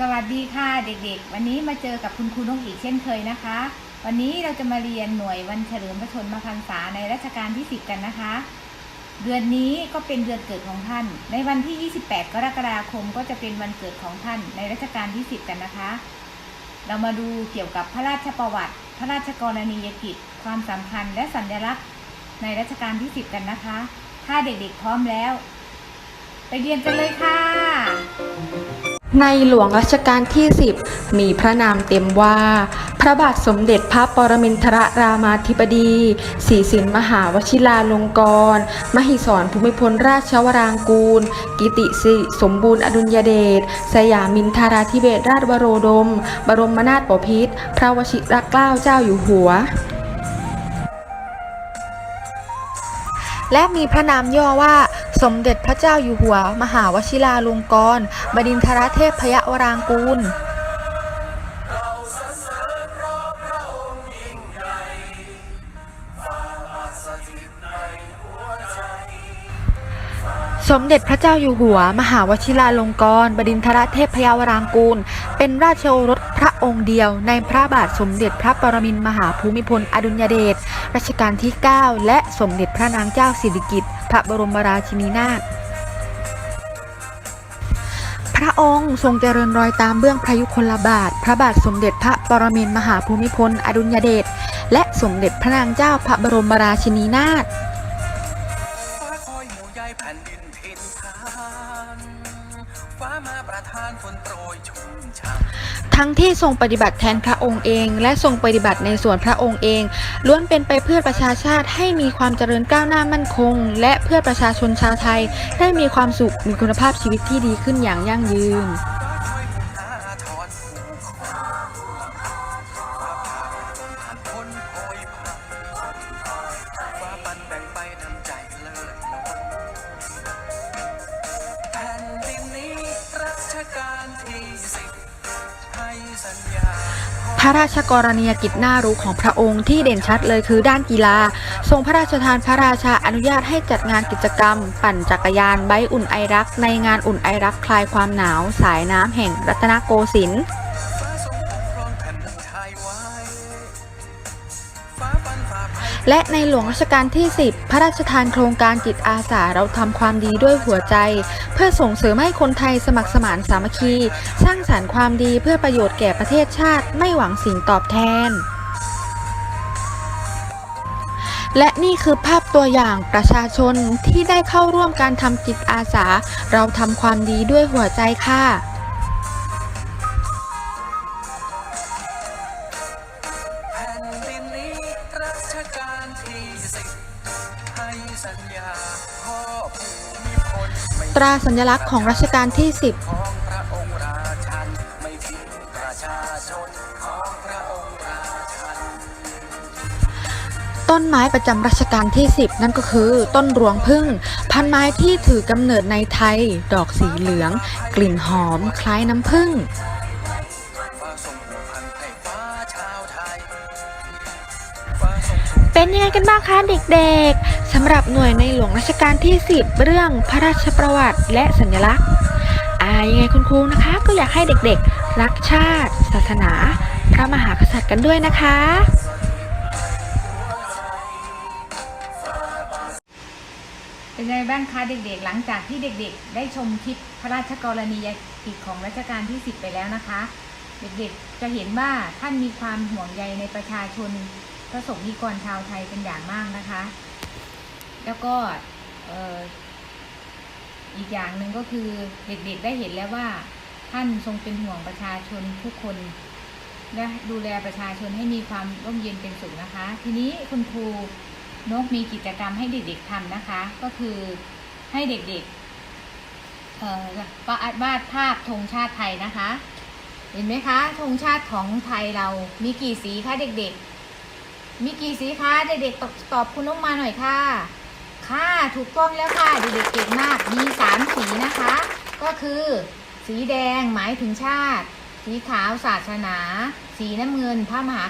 สวัสดีค่ะเด็กๆ วันนี้มาเจอกับคุณครูนกอีกเช่นเคยนะคะ วันนี้เราจะมาเรียนหน่วยวันเฉลิมพระชนมพรรษาในรัชกาลที่ 10 กันนะคะ เดือนนี้ก็เป็นเดือนเกิดของท่าน ในวันที่ 28 กรกฎาคมก็จะเป็นวันเกิดของท่านในรัชกาลที่ 10 กันนะคะ เรามาดูเกี่ยวกับพระราชประวัติ พระราชกรณียกิจ ความสำคัญและสัญลักษณ์ในรัชกาลที่ 10 กันนะคะ ถ้าเด็กๆพร้อมแล้ว ไปเรียนกันเลยค่ะ ในหลวงรัชกาลที่ 10 มีพระนามเต็มว่า พระบาทสมเด็จพระปรมินทรรามาธิบดีศรีสินมหาวชิราลงกรณ์มหิศรภูมิพลราชวรางกูล กิติสิสมบูรณ์อดุลยเดช สยามินทราธิเบศราชวโรดม บรมนาถบพิตรพระวชิรเกล้าเจ้าอยู่หัวและมีพระนามย่อว่า สมเด็จพระเจ้าอยู่หัว มหาวชิราลงกรณ์บดินทรเทพยวรางกูล สมเด็จพระเจ้าอยู่หัว มหาวชิราลงกรณ์บดินทรเทพยาวรางกูล เป็นราชโอรสพระองค์เดียว ในพระบาทสมเด็จพระปรมินทรมหาภูมิพลอดุลยเดชรัชกาลที่ 9 และสมเด็จพระนางเจ้าสิริกิติ์พระบรมราชินีนาถพระองค์ทรงเจริญรอยตามเบื้องพระยุคลบาท พระบาทสมเด็จพระปรมินทรมหาภูมิพลอดุลยเดชและสมเด็จพระนางเจ้าพระบรมราชินีนาถ ฟ้ามาประทานฝนโปรยชุ่มฉ่ำทั้งที่ทรงปฏิบัติแทนพระองค์เอง และทรงปฏิบัติในส่วนพระองค์เองล้วนเป็นไปเพื่อประชาชาติให้มีความเจริญก้าวหน้ามั่นคง และเพื่อประชาชนชาวไทย ได้มีความสุขมีคุณภาพชีวิตที่ดีขึ้นอย่างยั่งยืน ระราชกรณียกิจน่ารู้ของพระองค์ที่เด่นชัดเลยคือด้านกีฬา ทรงพระราชทานพระราชาอนุญาตให้จัดงานกิจกรรม ปั่นจักรยานใบอุ่นไอรัก ในงานอุ่นไอรักคลายความหนาว สายน้ำแห่งรัตนโกสินทร์ และในหลวงรัชกาลที่ 10 พระราชทานโครงการจิตอาสาเราทำความดีด้วยหัวใจ เพื่อส่งเสริมให้คนไทยสมัครสมานสามัคคี สร้างสารรค์ความดีเพื่อประโยชน์แก่ประเทศชาติ ไม่หวังสิ่งตอบแทน และนี่คือภาพตัวอย่างประชาชนที่ได้เข้าร่วมการทำจิตอาสา เราทำความดีด้วยหัวใจค่ะ รัชกาลที่สิบให้สัญญาพ่อผู้มีพลไม่ตราสัญลักษณ์ของรัชกาลที่ 10 ของพระองค์ราชันไม่ทิ้งประชาชนของพระองค์ราชัน ต้นไม้ประจำรัชกาลที่ 10 นั่นก็คือ ต้นรวงพึ่ง พันไม้ที่ถือกำเนิดในไทย ดอกสีเหลือง กลิ่นหอม คล้ายน้ำผึ้ง เป็นยังไงกันบ้างคะเด็กๆสำหรับหน่วยในหลวงรัชกาลที่ 10 เรื่องพระราชประวัติและสัญลักษณ์อายังไงคุณครูนะคะ ก็อยากให้เด็กๆ รักชาติ ศาสนา พระมหากษัตริย์กันด้วยนะคะ เป็นไงบ้างคะเด็กๆ หลังจากที่เด็กๆ ได้ชมคลิปพระราชกรณียกิจของรัชกาลที่ 10 ไปแล้วนะคะ เด็กๆ จะเห็นว่าท่านมีความห่วงใยในประชาชน พระสงฆ์นิกรชาวไทยเป็นอย่างมากนะคะ แล้วก็ออีกอย่างหนึ่งก็คือเด็กๆได้เห็นแล้วว่า ท่านทรงเป็นห่วงประชาชนทุกคนและดูแลประชาชนให้มีความร่มเย็นเป็นสุขนะคะ ทีนี้คุณครูนกมีกิจกรรมให้เด็กๆทำนะคะ ก็คือให้เด็กๆเอ่อาวาดภาพธงชาติไทยนะคะ เห็นไหมคะธงชาติของไทยเรามีกี่สีคะเด็กๆ มีกี่สีคะเด็กๆตอบตอบคุณนกมาหน่อยค่ะ ค่ะถูกต้องแล้วค่ะเด็กๆเก่งมากมีสามสีนะคะ ก็คือ สีแดงหมายถึงชาติ สีขาวศาสนา สีน้ำเงินพระมหา